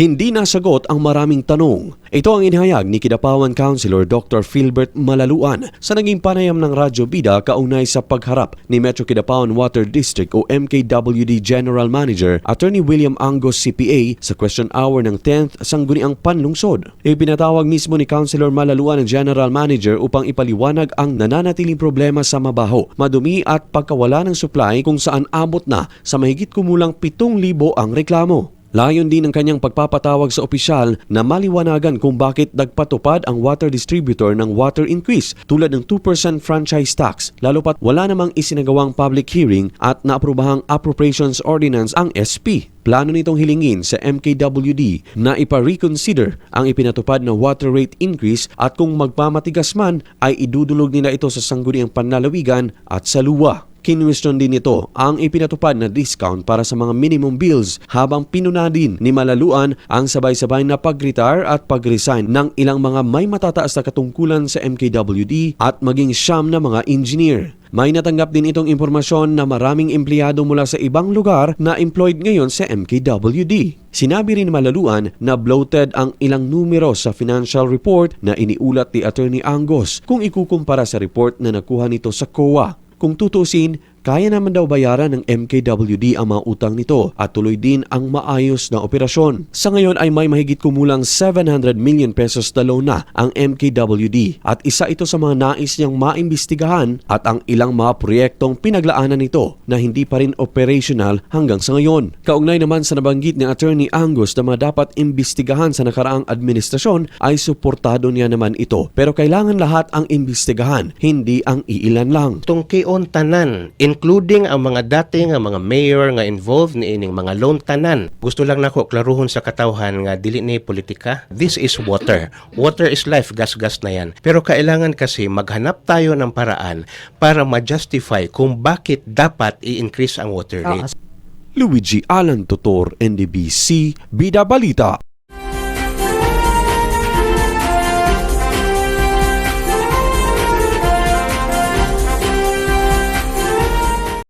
Hindi nasagot ang maraming tanong. Ito ang inihayag ni Kidapawan Councilor Dr. Philbert Malaluan sa naging panayam ng Radyo Bida kaugnay sa pagharap ni Metro Kidapawan Water District o MKWD General Manager Attorney William Angos CPA sa question hour ng 10th Sangguniang Panlungsod. Ipinatawag mismo ni Councilor Malaluan ang General Manager upang ipaliwanag ang nananatiling problema sa mabaho, madumi at pagkawala ng supply kung saan abot na sa mahigit kumulang 7,000 ang reklamo. Layon din ang kanyang pagpapatawag sa opisyal na maliwanagan kung bakit nagpatupad ang water distributor ng water increase tulad ng 2% franchise tax lalo pat wala namang isinagawang public hearing at naaprobahang appropriations ordinance ang SP. Plano nitong hilingin sa MKWD na ipa-reconsider ang ipinatupad na water rate increase at kung magpamatigas man ay idudulog nila ito sa sangguniang panlalawigan at sa luwa. Kinwestiyon din ito ang ipinatupad na discount para sa mga minimum bills habang pinuna din ni Malaluan ang sabay-sabay na pag-retire at pag-resign ng ilang mga may matataas na katungkulan sa MKWD at maging siyam na mga engineer. May natanggap din itong impormasyon na maraming empleyado mula sa ibang lugar na employed ngayon sa MKWD. Sinabi rin Malaluan na bloated ang ilang numero sa financial report na iniulat ni Attorney Angos kung ikukumpara sa report na nakuha nito sa COA. Kung tutusin, kaya naman daw bayaran ng MKWD ang mga utang nito at tuloy din ang maayos na operasyon. Sa ngayon ay may mahigit kumulang 700 million pesos na loan na ang MKWD at isa ito sa mga nais niyang maimbestigahan at ang ilang mga proyektong pinaglaanan nito na hindi pa rin operational hanggang sa ngayon. Kaugnay naman sa nabanggit ni Attorney Angus na mga dapat imbestigahan sa nakaraang administrasyon ay suportado niya naman ito. Pero kailangan lahat ang imbestigahan, hindi ang iilan lang. tungkion tanan including ang mga dating nga mga mayor nga involved ni ining mga loan tanan. Gusto lang nako klaruhon sa katawhan nga dili ni politika. This is water. Water is life. Gas-gas na yan. Pero kailangan kasi maghanap tayo ng paraan para ma-justify kung bakit dapat i-increase ang water rate. Luigi Alan Totor, NDBC, Bida Balita.